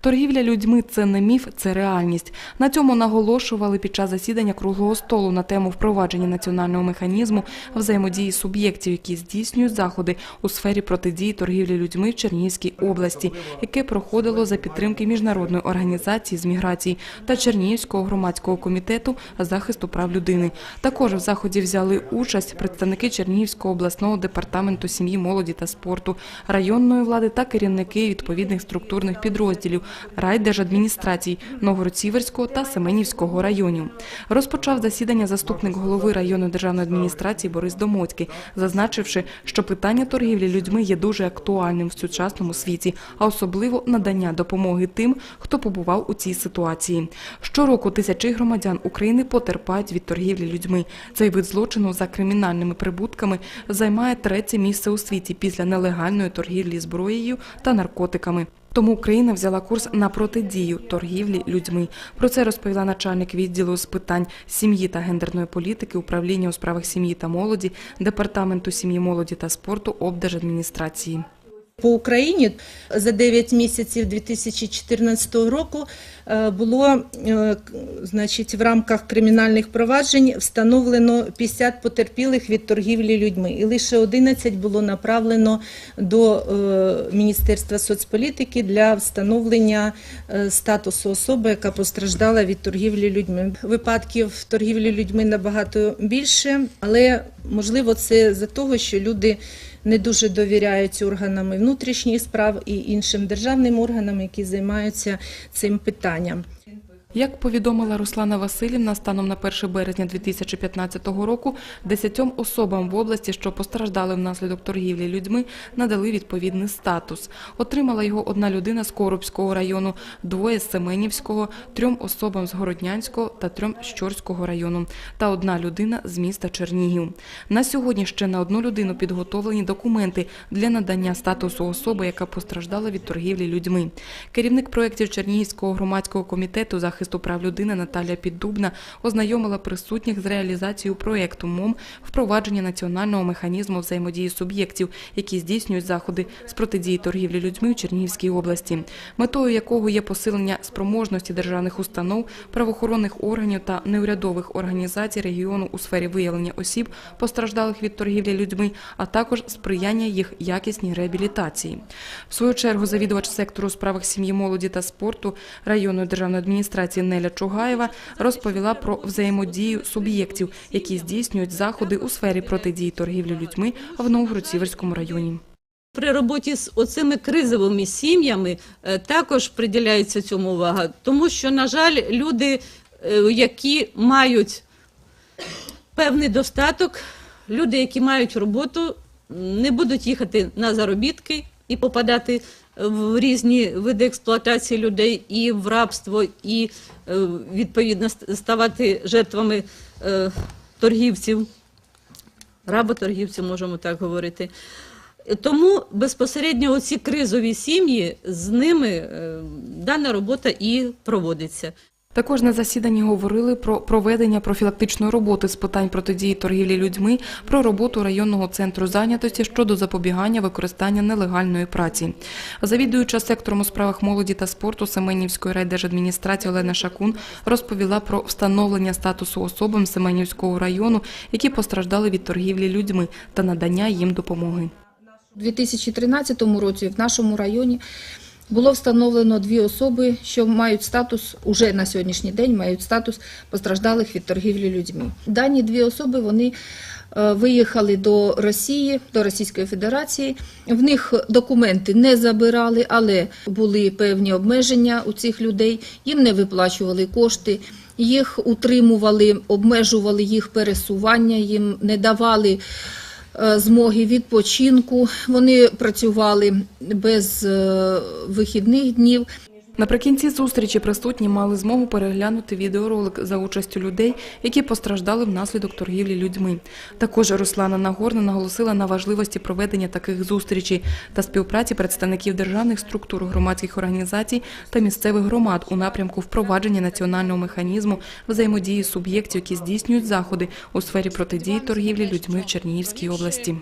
Торгівля людьми це не міф, це реальність. На цьому наголошували під час засідання круглого столу на тему впровадження національного механізму взаємодії суб'єктів, які здійснюють заходи у сфері протидії торгівлі людьми в Чернігівській області, яке проходило за підтримки міжнародної організації з міграції та Чернігівського громадського комітету захисту прав людини. Також в заході взяли участь представники Чернігівського обласного департаменту сім'ї, молоді та спорту, районної влади та керівники відповідних структурних підрозділів райдержадміністрацій Новгород-Сіверського та Семенівського районів. Розпочав засідання заступник голови районної державної адміністрації Борис Домоцький, зазначивши, що питання торгівлі людьми є дуже актуальним в сучасному світі, а особливо надання допомоги тим, хто побував у цій ситуації. Щороку тисячі громадян України потерпають від торгівлі людьми. Цей вид злочину за кримінальними прибутками займає третє місце у світі після нелегальної торгівлі зброєю та наркотиками. Тому Україна взяла курс на протидію торгівлі людьми. Про це розповіла начальник відділу з питань сім'ї та гендерної політики, управління у справах сім'ї та молоді, департаменту сім'ї, молоді та спорту облдержадміністрації. По Україні за 9 місяців 2014 року е, було е, значить, в рамках кримінальних проваджень встановлено 50 потерпілих від торгівлі людьми, і лише 11 було направлено до е, Міністерства соцполітики для встановлення статусу особи, яка постраждала від торгівлі людьми. Випадків торгівлі людьми набагато більше, але можливо це за того, що люди не дуже довіряють органами внутрішніх справ і іншим державним органам, які займаються цим питанням. Як повідомила Руслана Васильівна, станом на 1 березня 2015 року десятьом особам в області, що постраждали внаслідок торгівлі людьми, надали відповідний статус. Отримала його одна людина з Коробського району, двоє з Семенівського, трьом особам з Городнянського та трьом з Чорського району та одна людина з міста Чернігів. На сьогодні ще на одну людину підготовлені документи для надання статусу особи, яка постраждала від торгівлі людьми. Керівник проєктів Чернігівського громадського комітету захисту прав людини Наталія Піддубна ознайомила присутніх з реалізацією проєкту МОМ впровадження національного механізму взаємодії суб'єктів, які здійснюють заходи з протидії торгівлі людьми в Чернігівській області, метою якого є посилення спроможності державних установ, правоохоронних органів та неурядових організацій регіону у сфері виявлення осіб, постраждалих від торгівлі людьми, а також сприяння їх якісній реабілітації. В свою чергу завідувач сектору у справах сім'ї, молоді та спорту районної державної адміністрації Неля Чугаєва розповіла про взаємодію суб'єктів, які здійснюють заходи у сфері протидії торгівлі людьми в Новгород-Сіверському районі. При роботі з оцими кризовими сім'ями е, також приділяється цьому увага, тому що, на жаль, люди, е, які мають певний достаток, люди, які мають роботу, не будуть їхати на заробітки і попадати в різні види експлуатації людей і в рабство, і е, відповідно ставати жертвами е, торгівців, работоргівців, можемо так говорити. Тому безпосередньо оці кризові сім'ї з ними е, дана робота і проводиться. Також на засіданні говорили про проведення профілактичної роботи з питань протидії торгівлі людьми, про роботу районного центру зайнятості щодо запобігання використання нелегальної праці. Завідуюча сектором у справах молоді та спорту Семенівської райдержадміністрації Олена Шакун розповіла про встановлення статусу особам Семенівського району, які постраждали від торгівлі людьми та надання їм допомоги. У 2013 році в нашому районі було встановлено дві особи, що мають статус уже на сьогоднішній день мають статус постраждалих від торгівлі людьми. Дані дві особи вони е, виїхали до Росії, до Російської Федерації. В них документи не забирали, але були певні обмеження у цих людей. Їм не виплачували кошти. Їх утримували, обмежували їх пересування, їм не давали змоги відпочинку. Вони працювали без е, вихідних днів. Наприкінці зустрічі присутні мали змогу переглянути відеоролик за участю людей, які постраждали внаслідок торгівлі людьми. Також Руслана Нагорна наголосила на важливості проведення таких зустрічей та співпраці представників державних структур, громадських організацій та місцевих громад у напрямку впровадження національного механізму взаємодії суб'єктів, які здійснюють заходи у сфері протидії торгівлі людьми в Чернігівській області.